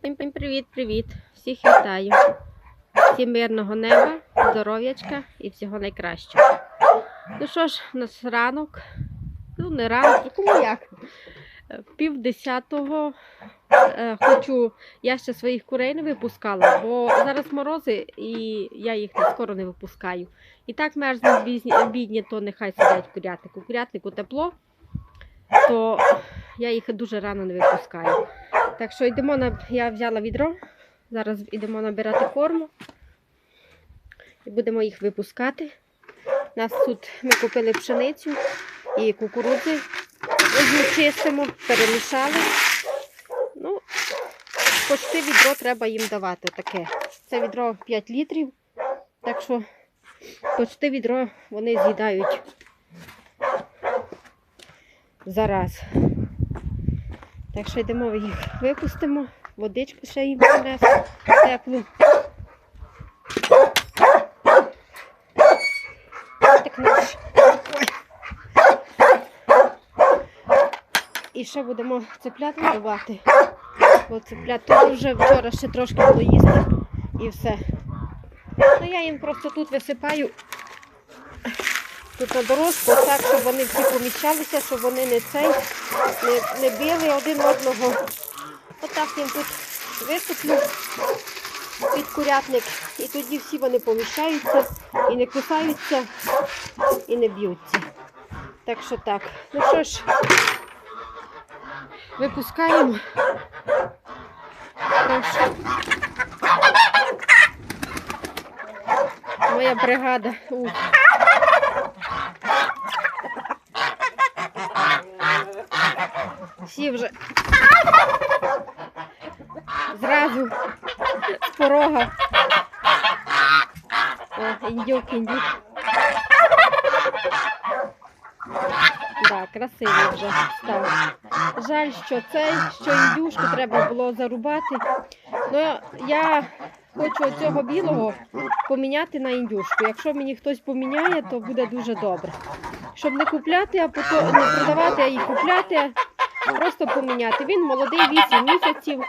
Привіт-привіт! Всіх вітаю! Всім мирного неба, здоров'ячка і всього найкращого. Ну що ж, у нас ранок, ну не ранок, кому як? Е, Пів десятого е, хочу, я ще своїх курей не випускала, бо зараз морози і я їх скоро не випускаю. І так мерзнуть бідні, то нехай сидять в курятнику. Курятнику тепло, то я їх дуже рано не випускаю. Так що йдемо на. Я взяла відро. Зараз йдемо набирати форму. І будемо їх випускати. У нас тут ми купили пшеницю і кукурудзи. Одну чистимо, перемішали. Ну, почти відро треба їм давати. Таке. Це відро 5 літрів. Так що почти відро вони з'їдають зараз. Так що йдемо їх випустимо, водичку ще їм принесу теплу. Так наш. І ще будемо цеплят давати. Бо цеплят тут вже вчора ще трошки було і все. Ну я їм просто тут висипаю тут на дорожку, так, щоб вони всі поміщалися, щоб вони не цей, не, не били один одного. Отак їм тут висиплю під курятник, і тоді всі вони поміщаються і не кусаються, і не б'ються. Так що так. Ну що ж, випускаємо. Моя бригада. Ух. Всі вже зразу з порога. О, індюк, індюк. Так, красивий вже став. Жаль, що цей, що індюшку треба було зарубати. Ну, я хочу цього білого поміняти на індюшку. Якщо мені хтось поміняє, то буде дуже добре. Щоб не купляти, а потім не продавати, а і купляти, просто поміняти. Він молодий 8 місяців.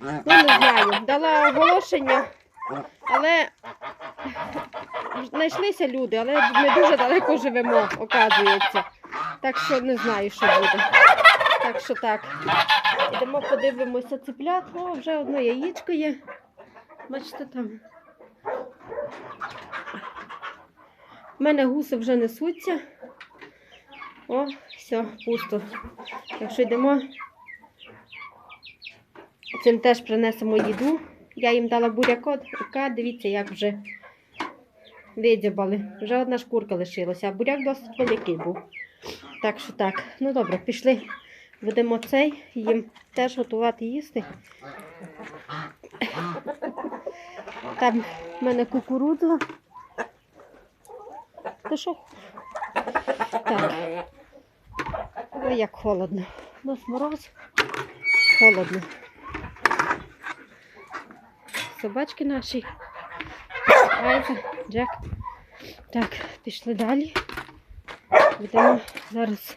Ну не знаю. Дала оголошення, але знайшлися люди, але ми дуже далеко живемо, оказується. Так що не знаю, що буде. Так що так. Ідемо подивимося цеплят. О, вже одне яєчко є. Бачите там. У мене гуси вже несуться. О, все, пусто. Якщо йдемо, цим теж принесемо їду. Я їм дала буряка, дивіться, як вже видзябали. Вже одна шкурка лишилася, а буряк досить великий був. Так що так. Ну добре, пішли. Будемо цей їм теж готувати їсти. Там в мене кукурудза. Та що? Так. Ой, як холодно. У нас мороз. Холодно. Собачки наші. Айза, Джек. Так, пішли далі. Будемо зараз.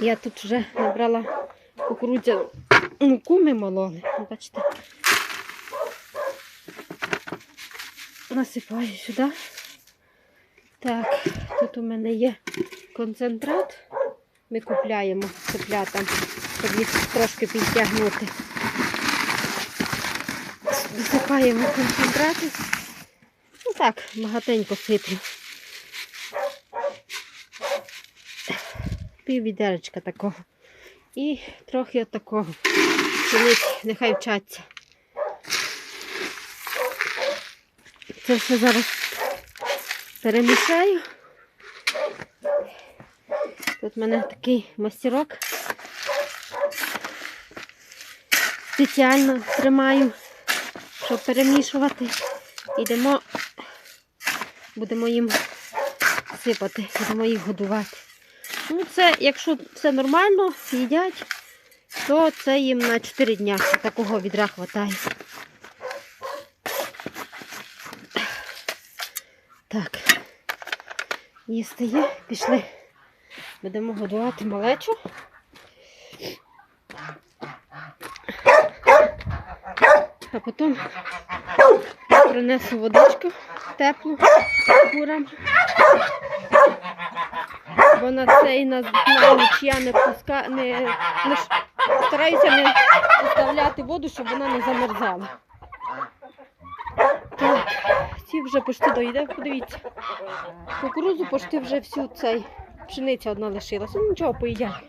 Я тут вже набрала кукурудзя муку ми мололи. Бачите. Насипаю сюди. Так, тут у мене є концентрат. Ми купляємо цеплятам, щоб їх трошки підтягнути. Висипаємо концентрати. Ну так, багатенько сиплю. Пів відеречка такого. І трохи от такого. Пшениці, нехай вчаться. Це все зараз перемішаю. Тут в мене такий мастерок. Спеціально тримаю, щоб перемішувати. Йдемо, будемо їм сипати, будемо їх годувати. Ну, це, якщо все нормально, їдять, то це їм на 4 дня такого відра хватає. Так, їсти є, пішли. Будемо годувати малечу. а потім принесу водичку теплу курам. Бо на цей на, на ніч я не пуска, не, не стараюся не вставляти воду, щоб вона не замерзала. Так, ці вже почти доїде, подивіться. Кукурузу почти вже всю цей пшениця одна лишилася. Ну нічого, поїдять.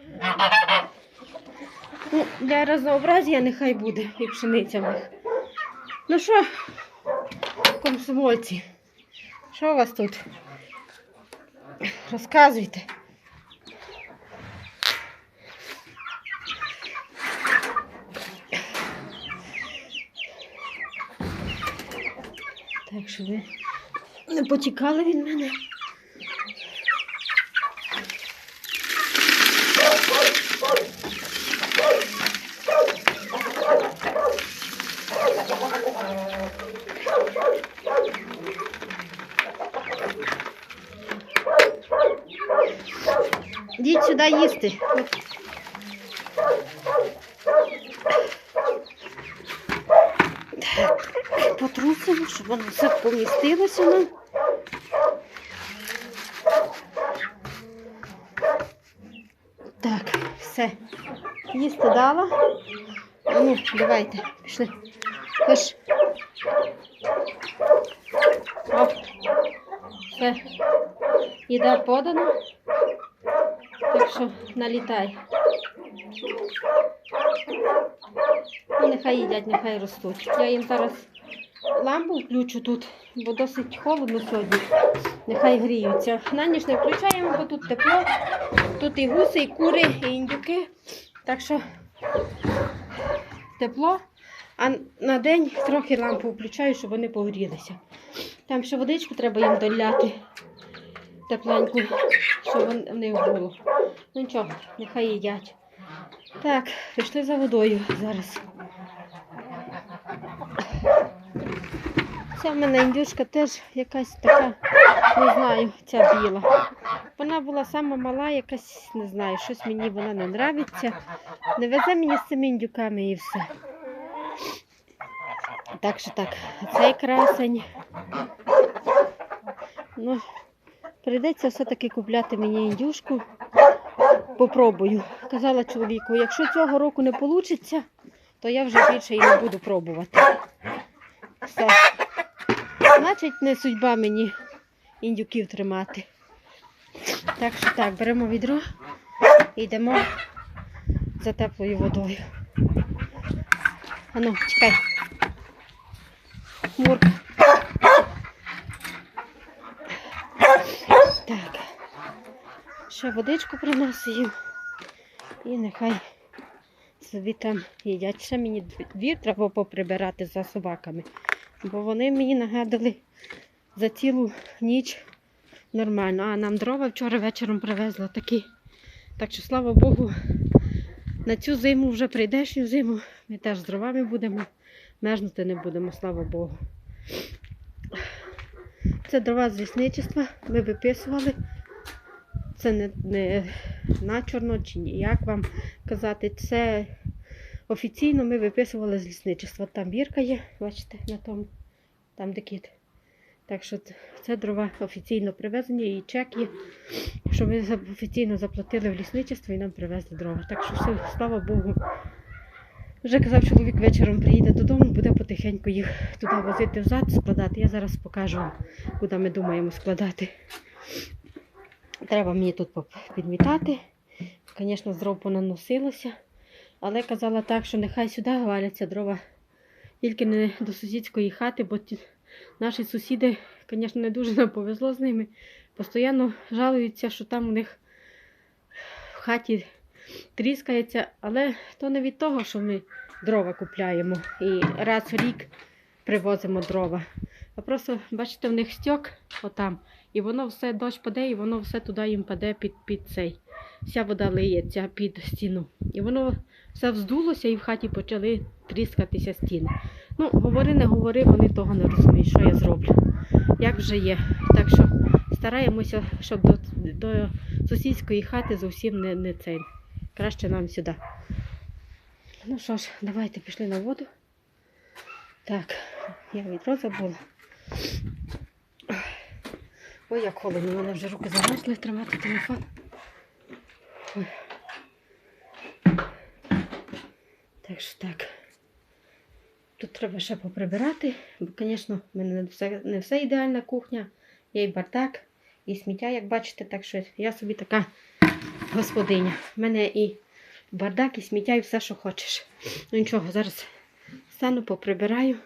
Ну, для разнообразія нехай буде і пшениця в них. Ну що, комсомольці, що у вас тут? Розказуйте. Так що ви не потікали від мене. Сюди їсти. Потрусимо, щоб воно все помістилося нам. Так, все. Їсти дала. Ну, давайте, пішли. Пиш. Оп. Все. Їда подана. Що налітай. І нехай їдять, нехай ростуть. Я їм зараз лампу включу тут, бо досить холодно сьогодні. Нехай гріються. На ніч не включаємо, бо тут тепло. Тут і гуси, і кури, і індюки. Так що тепло. А на день трохи лампу включаю, щоб вони погрілися. Там ще водичку треба їм доляти тепленьку, щоб в них було. Ну нічого, нехай їдять. Так, пішли за водою зараз. Ця в мене індюшка теж якась така, не знаю, ця біла. Вона була сама мала, якась, не знаю, щось мені вона не нравиться. Не везе мені з цими індюками і все. Так що так, цей красень. Ну, прийдеться все-таки купляти мені індюшку. Попробую. Казала чоловіку, якщо цього року не вийде, то я вже більше і не буду пробувати. Все. Значить, не судьба мені індюків тримати. Так що так, беремо відро і йдемо за теплою водою. Ану, чекай. Мурка. Так. Ще водичку приносу їм. І нехай собі там їдять. Ще мені двір треба поприбирати за собаками. Бо вони мені нагадали за цілу ніч нормально. А нам дрова вчора вечором привезли такі. Так що, слава Богу, на цю зиму вже прийдешню зиму. Ми теж з дровами будемо. Мерзнути не будемо, слава Богу. Це дрова з лісничества. Ми виписували. Це не, не начорно чи ні, як вам казати. Це офіційно ми виписували з лісничества. Там бірка є, бачите, на тому, там де кіт. Так що це дрова офіційно привезені і чек є, що ми офіційно заплатили в лісничество і нам привезли дрова. Так що все, слава Богу. Вже казав, чоловік вечором приїде додому, буде потихеньку їх туди возити взад, складати. Я зараз покажу вам, куди ми думаємо складати. Треба мені тут підмітати. Звісно, з дров понаносилося. Але казала так, що нехай сюди валяться дрова. Тільки не до сусідської хати, бо ті, наші сусіди, звісно, не дуже нам повезло з ними. Постійно жалуються, що там у них в хаті тріскається, але то не від того, що ми дрова купляємо і раз в рік привозимо дрова. А просто, бачите, в них стьок отам, і воно все дощ паде, і воно все туди їм паде під, під цей. Вся вода лиється під стіну. І воно все вздулося і в хаті почали тріскатися стіни. Ну, говори, не говори, вони того не розуміють, що я зроблю. Як вже є. Так що стараємося, щоб до, до сусідської хати зовсім не, не цей. Краще нам сюди. Ну що ж, давайте пішли на воду. Так, я відро забула. Ой, як холодно, мене вже руки замерзли тримати телефон. Так що так. Тут треба ще поприбирати, бо, звісно, в мене не все, не все ідеальна кухня. Є і бардак, і сміття, як бачите, так що я собі така господиня. У мене і бардак, і сміття, і все, що хочеш. Ну нічого, зараз стану, поприбираю.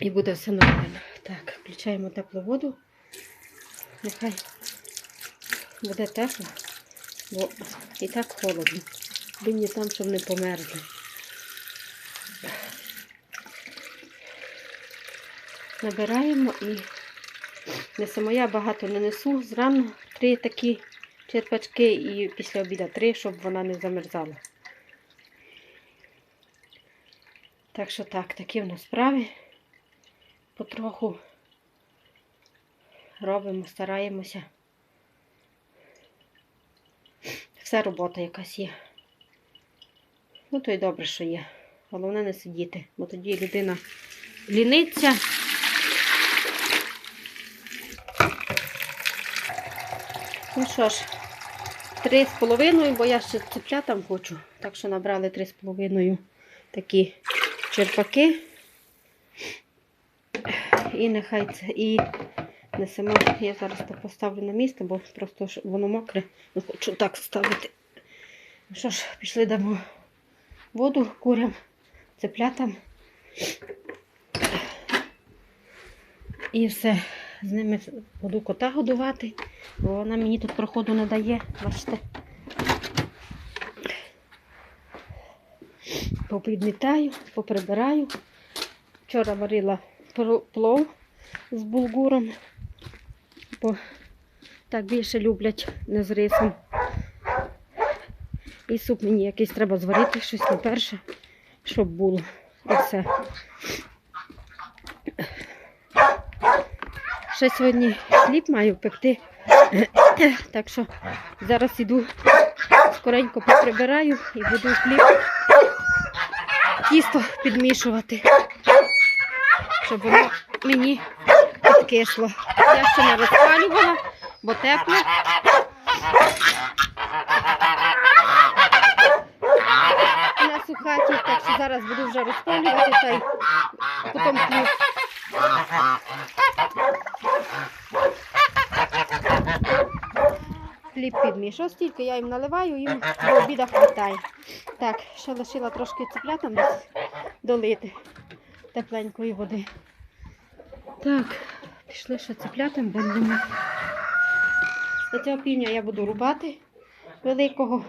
І буде все нормально. Так, включаємо теплу воду. Нехай буде тепло, бо і так холодно. Бідні там, щоб не померзли. Набираємо і несемо. Я багато не несу. Зрано три такі черпачки і після обіду три, щоб вона не замерзала. Так що так, такі в нас справи. Потроху робимо, стараємося. Все робота якась є. Ну, то й добре, що є. Головне не сидіти, бо тоді людина ліниться. Ну що ж, три з половиною, бо я ще цеплятам хочу. Так що набрали три з половиною такі черпаки. І нехай це і несемо. Я зараз це поставлю на місце, бо просто воно мокре. Не хочу так ставити. Ну що ж, пішли дамо воду курям, цеплятам. І все. З ними буду кота годувати, бо вона мені тут проходу не дає. Бачите. Попідмітаю, поприбираю. Вчора варила плов з булгуром, бо так більше люблять не з рисом. І суп мені якийсь треба зварити, щось не перше, щоб було. І все. Ще сьогодні хліб маю пекти. Так що зараз іду скоренько поприбираю і буду хліб тісто підмішувати, щоб воно мені підкисло. Я ще не розпалювала, бо тепло. На сухаті, так що зараз буду вже розпалювати та й потім хліб. Хліб підмішав, стільки я їм наливаю, їм до обіда хватає. Так, ще лишила трошки цеплятам долити тепленької води. Так, пішли ще цеплятам, будемо. Цього півня я буду рубати великого,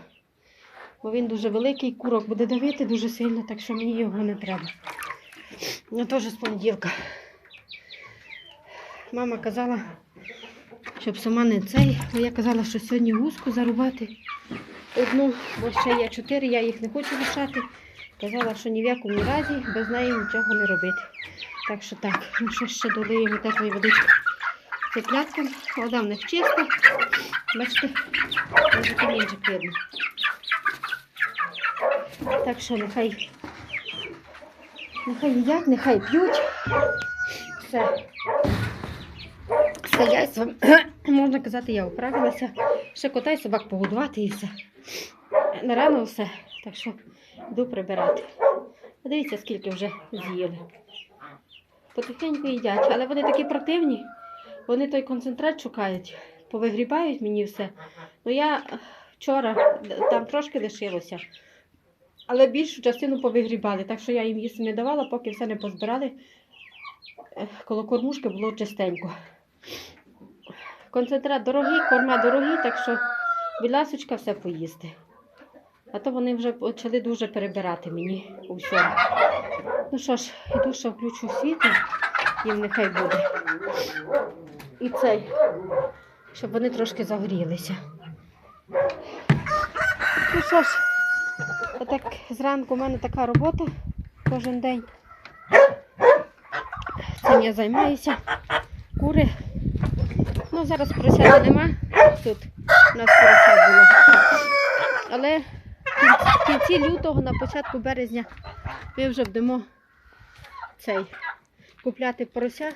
бо він дуже великий, курок буде давити дуже сильно, так що мені його не треба. Ну, теж з понеділка. Мама казала, щоб сама не цей. бо Я казала, що сьогодні гуску зарубати одну, бо ще є чотири, я їх не хочу лишати. Казала, що ні в якому разі без неї нічого не робити. Так що так, ну що ще долиємо теплої водички цепляткам. Вода в них чиста. Бачите, може камінчик видно. Так що нехай, нехай їдять, нехай п'ють. Все. Все, я можна казати, я управилася. Ще кота і собак погодувати і все. На рано все. Так що йду прибирати. Подивіться, скільки вже з'їли. Потихеньку їдять, але вони такі противні. Вони той концентрат шукають, повигрібають мені все. Ну я вчора там трошки лишилося, але більшу частину повигрібали, так що я їм їсти не давала, поки все не позбирали. Е, Коло кормушки було чистенько. Концентрат дорогий, корма дорогі, так що, будь ласочка, все поїсти. А то вони вже почали дуже перебирати мені у всьому. Ну що ж, іду ще включу світло, їм нехай буде. І цей, щоб вони трошки загорілися. Ну що ж, отак зранку у мене така робота кожен день. Цим я займаюся. Кури. Ну, зараз поросяти нема. Тут у нас порося було. Але в кінці лютого, на початку березня, ми вже будемо цей купляти порося,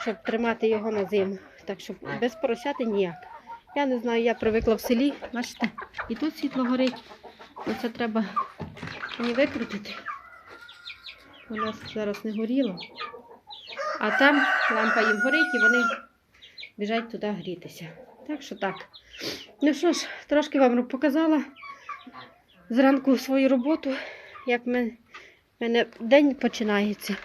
щоб тримати його на зиму. Так що без поросяти ніяк. Я не знаю, я привикла в селі, бачите, і тут світло горить. Ну це треба мені викрутити. У нас зараз не горіло. А там лампа їм горить і вони біжать туди грітися. Так що так. Ну що ж, трошки вам показала зранку свою роботу, як в мене, день починається.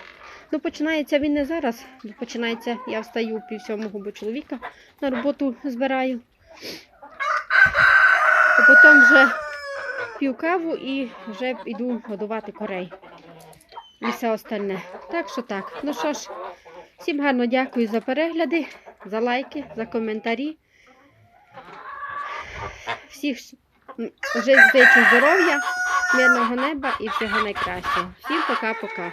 Ну, починається він не зараз, бо починається, я встаю пів сьомого, бо чоловіка на роботу збираю. А потім вже п'ю каву і вже йду годувати корей. І все остальне. Так що так. Ну що ж, всім гарно дякую за перегляди, за лайки, за коментарі. Всіх вже зичу здоров'я, мирного неба і всього найкращого. Всім пока-пока.